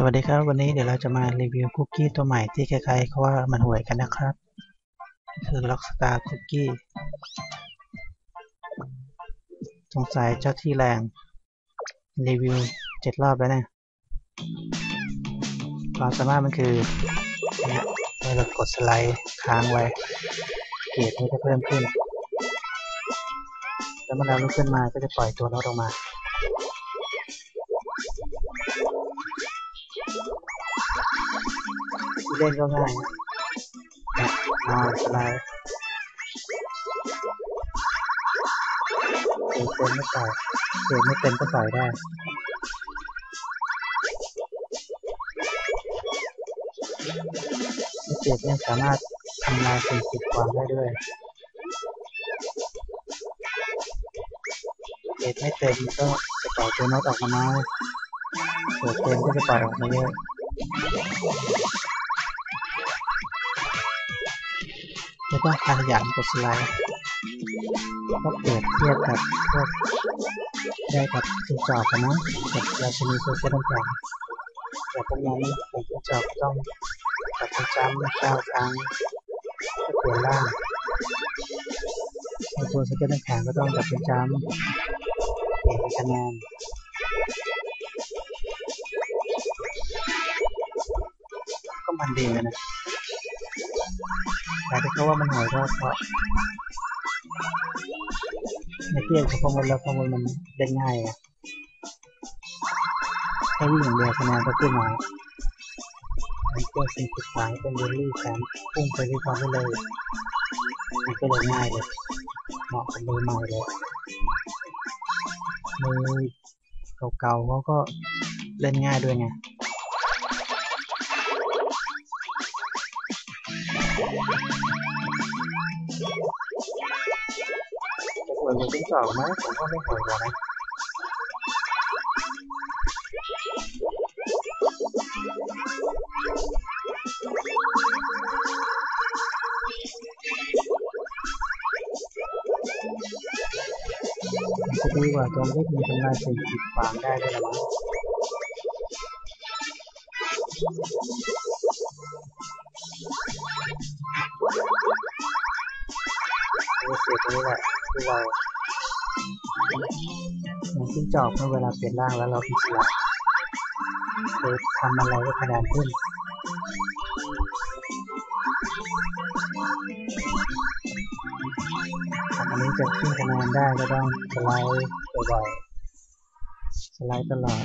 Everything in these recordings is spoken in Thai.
สวัสดีครับ วันนี้เดี๋ยวเราจะมารีวิวคุกกี้ตัวใหม่ที่ใครๆเขาว่ามันห่วยกันนะครับ คือ Rockstar Cookie สงสัยเจ้าที่แรง รีวิวเจ็ดรอบแล้วเนี่ยความสามารถมันคือเนี่ยเรากดสไลด์ค้างไว้ เกรดนี้จะเพิ่มขึ้น แล้วเมื่อเราลุกขึ้นมาก็จะปล่อยตัวเราลงมา เล่นก็ง่ายนะมาสไลด์เต็มไม่ใส่เกรดไม่เต็มก็ใส่ได้เกรดยังสามารถทำลายสิ่งกีดขวางได้ด้วยเกรดไม่เต็มก็จะปล่อยตัวน็อตออกมาน้อยเกรดเต็มก็จะปล่อยออกมาเยอะ แล้วก็ขยันกดสไลด์ก็เปรียบเทียบกับพวกได้กับจิ้งจอกกันนะกับราชินีโซเชียลต่างๆแต่พวกนั้นผมจิ้งจอกต้องกดจำเก้าครั้งก็เปลี่ยนร่างตัวสเก็ตน้ำแข็งก็ต้องกดจำเปลี่ยนคะแนนก็มันดีนะ แต่ที่เขาว่ามันหอยก็เพราะในเทียบกับพวกมันแล้วพวกมันมันเล่นง่ายอะแค่วิ่งอย่างเดียวคะแนนก็ขึ้นมามันก็สิ่งสุดท้ายเป็นเรลลี่แสนพุ่งไปที่ความเร็วมันก็เลยง่ายเลยเหมาะกับมือใหม่เลยมือเก่าๆเขาก็เล่นง่ายด้วยไง เหมือนจิ้งจอกไหมผมว่าไม่หวยหรอกนะมันจะดีกว่าตรงที่มีทำลายสิ่งกีดขวางได้ด้วยละมั้ง นี่แหละที่เราเหมือนจิ้งจอกเมื่อเวลาเปลี่ยนร่างแล้วเราอิสระหรือทำอะไรก็คะแนนขึ้นอันนี้จะขึ้นคะแนนได้ก็ต้องสไลด์บ่อยๆสไลด์ตลอด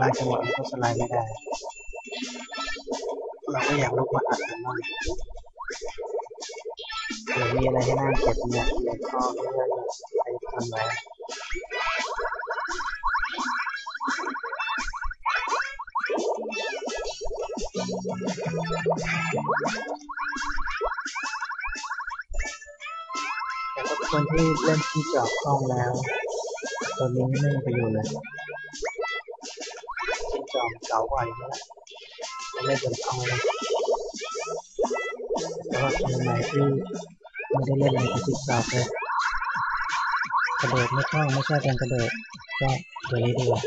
บางจังหวะมันก็สไลด์ไม่ได้ เราก็อยากลุกมาอัดมันบ้างเดี๋ยวมีอะไรให้น่าเก็บเนี่ยเหรียญทองเรื่อยๆไปทำไว้แต่ถ้าคนที่เล่นที่จอบคล่องแล้ว ตัวนี้ไม่มีประโยชน์เลยที่จอบเก่ากว่าอยู่แล้วไม่เล่นจนคล่องเลยแต่ว่าคนใหม่ที่ไม่ได้เล่นอะไรกับที่จอบเลยกระโดดไม่คล่องไม่ใช่การกระโดดก็ตัวนี้ดีกว่า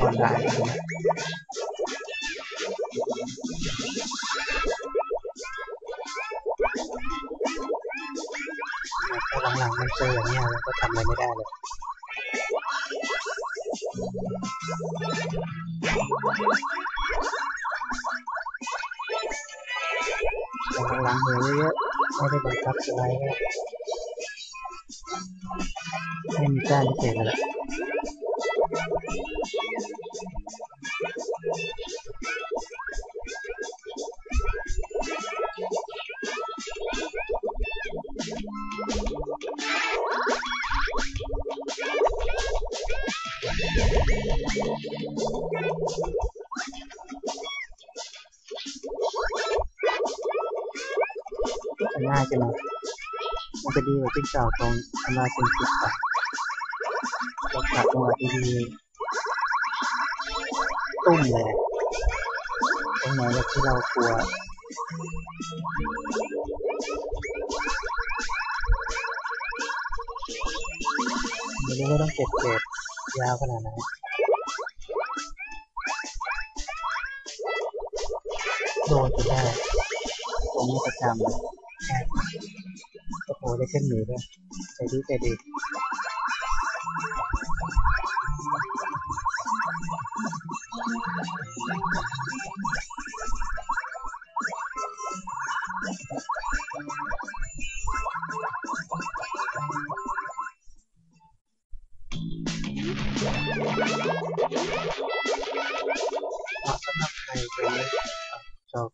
ออนไล หลังๆมันเจออย่างเงี้ยเราก็ทำอะไรไม่ได้เลยหลังๆเหนื่อยเยอะๆไม่ได้บังคับสไลด์ก็ไม่มีการเศษเลย ข้างหน้าใช่มันจะดีกว่าจิ้งจอกตรงทำลายสิ่งปลูกป่าจังหวะจังหวะดีๆตุ้มเลยตรงไหนที่เรากลัวไม่รู้ว่าต้องเก็บเก็บยาวขนาดไหนโดนจะได้ผมไม่ประจำ โอ้โหได้ขึ้นหนีด้วยใจดีใจดีเหมาะสำหรับใครจะเล่นจบ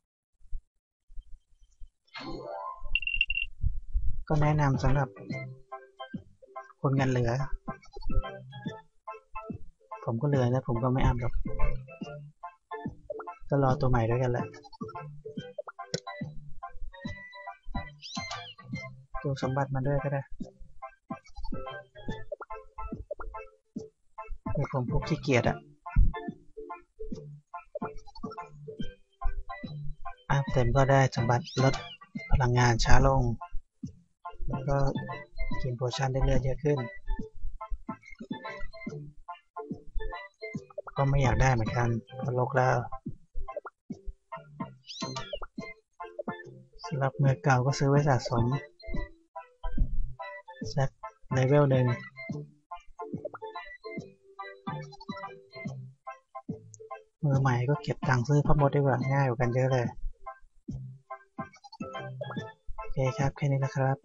ก็แนะนำสำหรับคนเงานเหลือ ผมก็เหลือนะผมก็ไม่อัพหรอกก็รอตัวใหม่ด้วยกันแหละตัวสมบัติมาด้วยก็ได้เดี๋ยวผมพวกขี้เกียจอะอัพเต็มก็ได้สมบัติลดพลังงานช้าลง แล้วก็กินโพชั่นได้เลือดเยอะขึ้น ก็ไม่อยากได้เหมือนกันก็ลกแล้วสำหรับมือเก่าก็ซื้อไว้สะสมสักเลเวลหนึ่งมือใหม่ก็เก็บตังค์ซื้อพ่อมดดีกว่าง่ายกว่ากันเยอะเลย โอเคครับ แค่นี้นะครับ